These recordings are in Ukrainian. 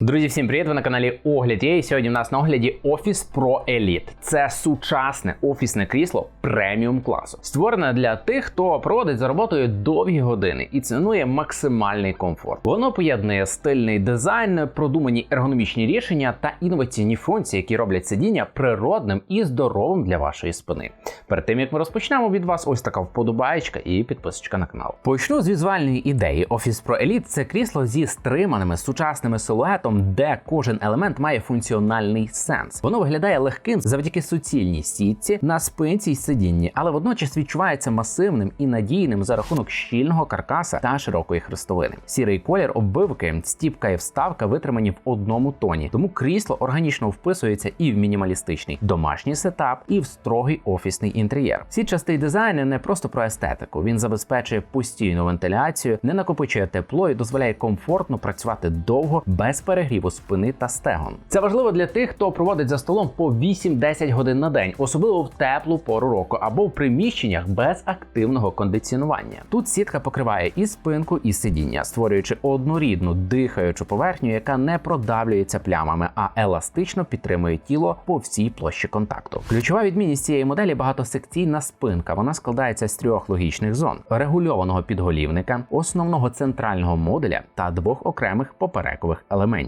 Друзі, всім привіт! Ви на каналі Огляд є. І сьогодні в нас на огляді Office Pro Elite. Це сучасне офісне крісло преміум класу, створене для тих, хто проводить за роботою довгі години і цінує максимальний комфорт. Воно поєднує стильний дизайн, продумані ергономічні рішення та інноваційні функції, які роблять сидіння природним і здоровим для вашої спини. Перед тим як ми розпочнемо від вас, ось така вподобаєчка і підписочка на канал. Почну з візуальної ідеї. Office Pro Elite – це крісло зі стриманими сучасними силуетом, де кожен елемент має функціональний сенс. Воно виглядає легким завдяки суцільній сітці на спинці й сидінні, але водночас відчувається масивним і надійним за рахунок щільного каркаса та широкої хрестовини. Сірий колір оббивки, стіпка і вставка витримані в одному тоні, тому крісло органічно вписується і в мінімалістичний домашній сетап, і в строгий офісний інтер'єр. Сітчастий дизайн не просто про естетику. Він забезпечує постійну вентиляцію, не накопичує тепло і дозволяє комфортно працювати довго без перегріву спини та стегон. Це важливо для тих, хто проводить за столом по 8-10 годин на день, особливо в теплу пору року або в приміщеннях без активного кондиціонування. Тут сітка покриває і спинку, і сидіння, створюючи однорідну дихаючу поверхню, яка не продавлюється плямами, а еластично підтримує тіло по всій площі контакту. Ключова відмінність цієї моделі багатосекційна спинка. Вона складається з трьох логічних зон: регульованого підголівника, основного центрального модуля та двох окремих поперекових елементів.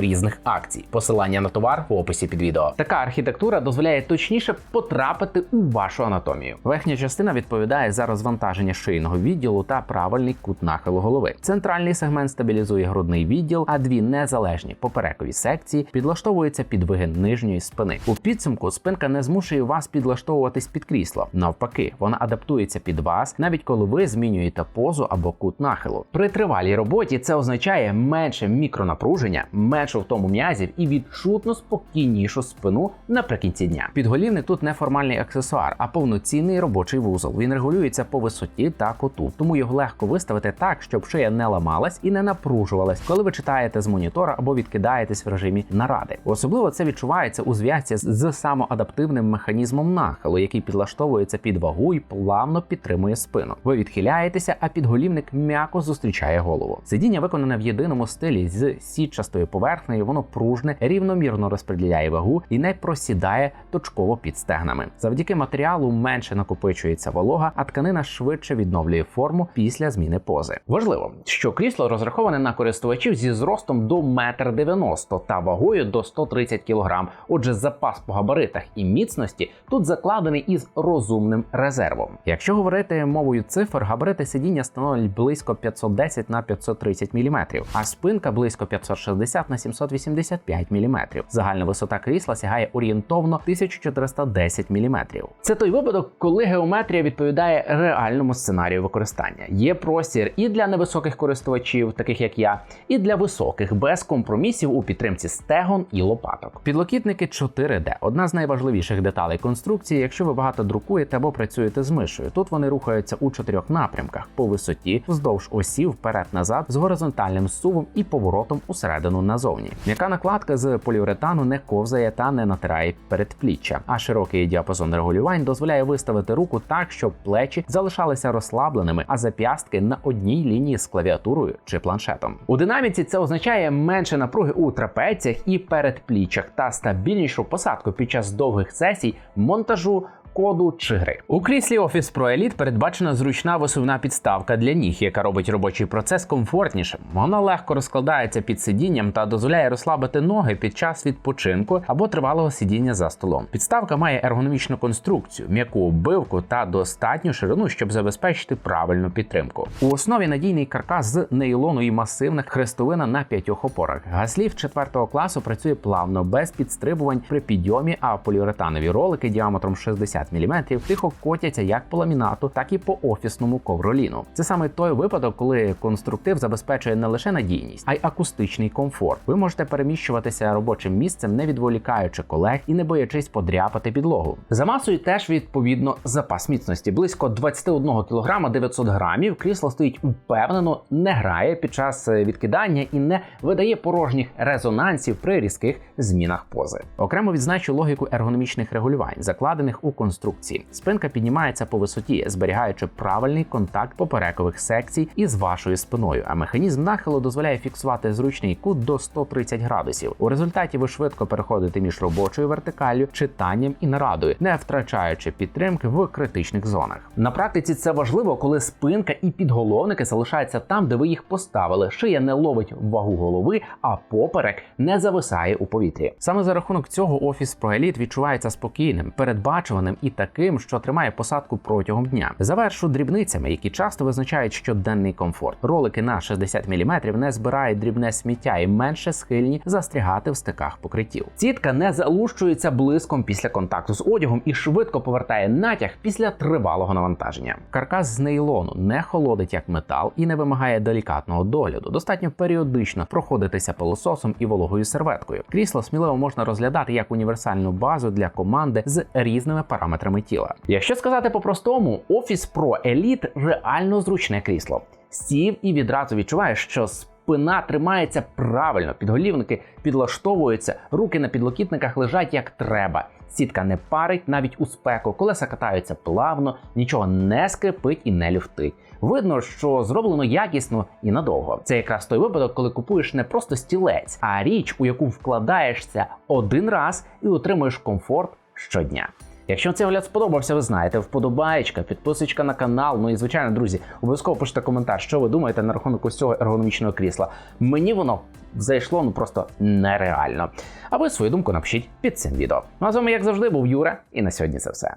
різних акцій. Посилання на товар в описі під відео. Така архітектура дозволяє точніше потрапити у вашу анатомію. Верхня частина відповідає за розвантаження шийного відділу та правильний кут нахилу голови. Центральний сегмент стабілізує грудний відділ, а дві незалежні поперекові секції підлаштовуються під вигин нижньої спини. У підсумку спинка не змушує вас підлаштовуватись під крісло. Навпаки, вона адаптується під вас, навіть коли ви змінюєте позу або кут нахилу. При тривалій роботі це означає менше мікронапруження, менше втому м'язів і відчутно спокійнішу спину наприкінці дня. Підголівник тут не формальний аксесуар, а повноцінний робочий вузол. Він регулюється по висоті та куту, тому його легко виставити так, щоб шия не ламалась і не напружувалась, коли ви читаєте з монітора або відкидаєтесь в режимі наради. Особливо це відчувається у зв'язці з самоадаптивним механізмом нахилу, який підлаштовується під вагу і плавно підтримує спину. Ви відхиляєтеся, а підголівник м'яко зустрічає голову. Сидіння виконане в єдиному стилі з сітчастою поверхнею, воно пружне, рівномірно розподіляє вагу і не просідає точково під стегнами. Завдяки матеріалу менше накопичується волога, а тканина швидше відновлює форму після зміни пози. Важливо, що крісло розраховане на користувачів зі зростом до 1,90 м та вагою до 130 кг. Отже, запас по габаритах і міцності тут закладений із розумним резервом. Якщо говорити мовою цифр, габарити сидіння становлять близько 510 на 530 мм, а спинка близько 560 на 785 мм. Загальна висота крісла сягає орієнтовно 1410 мм. Це той випадок, коли геометрія відповідає реальному сценарію використання. Є простір і для невисоких користувачів, таких як я, і для високих, без компромісів у підтримці стегон і лопаток. Підлокітники 4D – одна з найважливіших деталей конструкції, якщо ви багато друкуєте або працюєте з мишою. Тут вони рухаються у чотирьох напрямках по висоті, вздовж осів, вперед-назад, з горизонтальним сувом і поворотом усередину назовні. М'яка накладка з поліуретану не ковзає та не натирає передпліччя, а широкий діапазон регулювань дозволяє виставити руку так, щоб плечі залишалися розслабленими, а зап'ястки на одній лінії з клавіатурою чи планшетом. У динаміці це означає менше напруги у трапеціях і передпліччях та стабільнішу посадку під час довгих сесій, монтажу. Коду чи гри у кріслі Office Pro Elite передбачена зручна висувна підставка для ніг, яка робить робочий процес комфортнішим. Вона легко розкладається під сидінням та дозволяє розслабити ноги під час відпочинку або тривалого сидіння за столом. Підставка має ергономічну конструкцію, м'яку оббивку та достатню ширину, щоб забезпечити правильну підтримку. У основі надійний каркас з нейлону і масивних хрестовина на п'ятьох опорах. Гаслів 4 класу працює плавно, без підстрибувань при підйомі, а поліуретанові ролики діаметром 60 60 мм тихо котяться як по ламінату, так і по офісному ковроліну. Це саме той випадок, коли конструктив забезпечує не лише надійність, а й акустичний комфорт. Ви можете переміщуватися робочим місцем, не відволікаючи колег і не боячись подряпати підлогу. За масою теж відповідно запас міцності близько 21 кг 900 грамів. Крісло стоїть упевнено, не грає під час е, відкидання і не видає порожніх резонансів при різких змінах пози. Окремо відзначу логіку ергономічних регулювань, закладених у конструкції. Спинка піднімається по висоті, зберігаючи правильний контакт поперекових секцій із вашою спиною. А механізм нахилу дозволяє фіксувати зручний кут до 130 градусів. У результаті ви швидко переходите між робочою вертикаллю, читанням і нарадою, не втрачаючи підтримки в критичних зонах. На практиці це важливо, коли спинка і підголовники залишаються там, де ви їх поставили. Шия не ловить вагу голови, а поперек не зависає у повітрі. Саме за рахунок цього офіс Pro Elite відчувається спокійним, передбачуваним і таким, що тримає посадку протягом дня. Завершу дрібницями, які часто визначають щоденний комфорт. Ролики на 60 мм не збирають дрібне сміття і менше схильні застрягати в стиках покриттів. Сітка не залущується блиском після контакту з одягом і швидко повертає натяг після тривалого навантаження. Каркас з нейлону не холодить як метал і не вимагає делікатного догляду. Достатньо періодично проходитися пилососом і вологою серветкою. Крісло сміливо можна розглядати як універсальну базу для команди з різними параметрами тіла. Якщо сказати по-простому, Office Pro Elite реально зручне крісло. Сів і відразу відчуваєш, що спина тримається правильно, підголівники підлаштовуються, руки на підлокітниках лежать як треба. Сітка не парить навіть у спеку, колеса катаються плавно, нічого не скрипить і не люфтить. Видно, що зроблено якісно і надовго. Це якраз той випадок, коли купуєш не просто стілець, а річ, у яку вкладаєшся один раз і отримуєш комфорт щодня. Якщо цей огляд сподобався, ви знаєте, вподобаєчка, підписочка на канал. Ну і звичайно, друзі, обов'язково пишіть коментар, що ви думаєте на рахунок ось цього ергономічного крісла. Мені воно зайшло ну просто нереально. А ви свою думку напишіть під цим відео. Ну а з вами, як завжди, був Юра, і на сьогодні це все.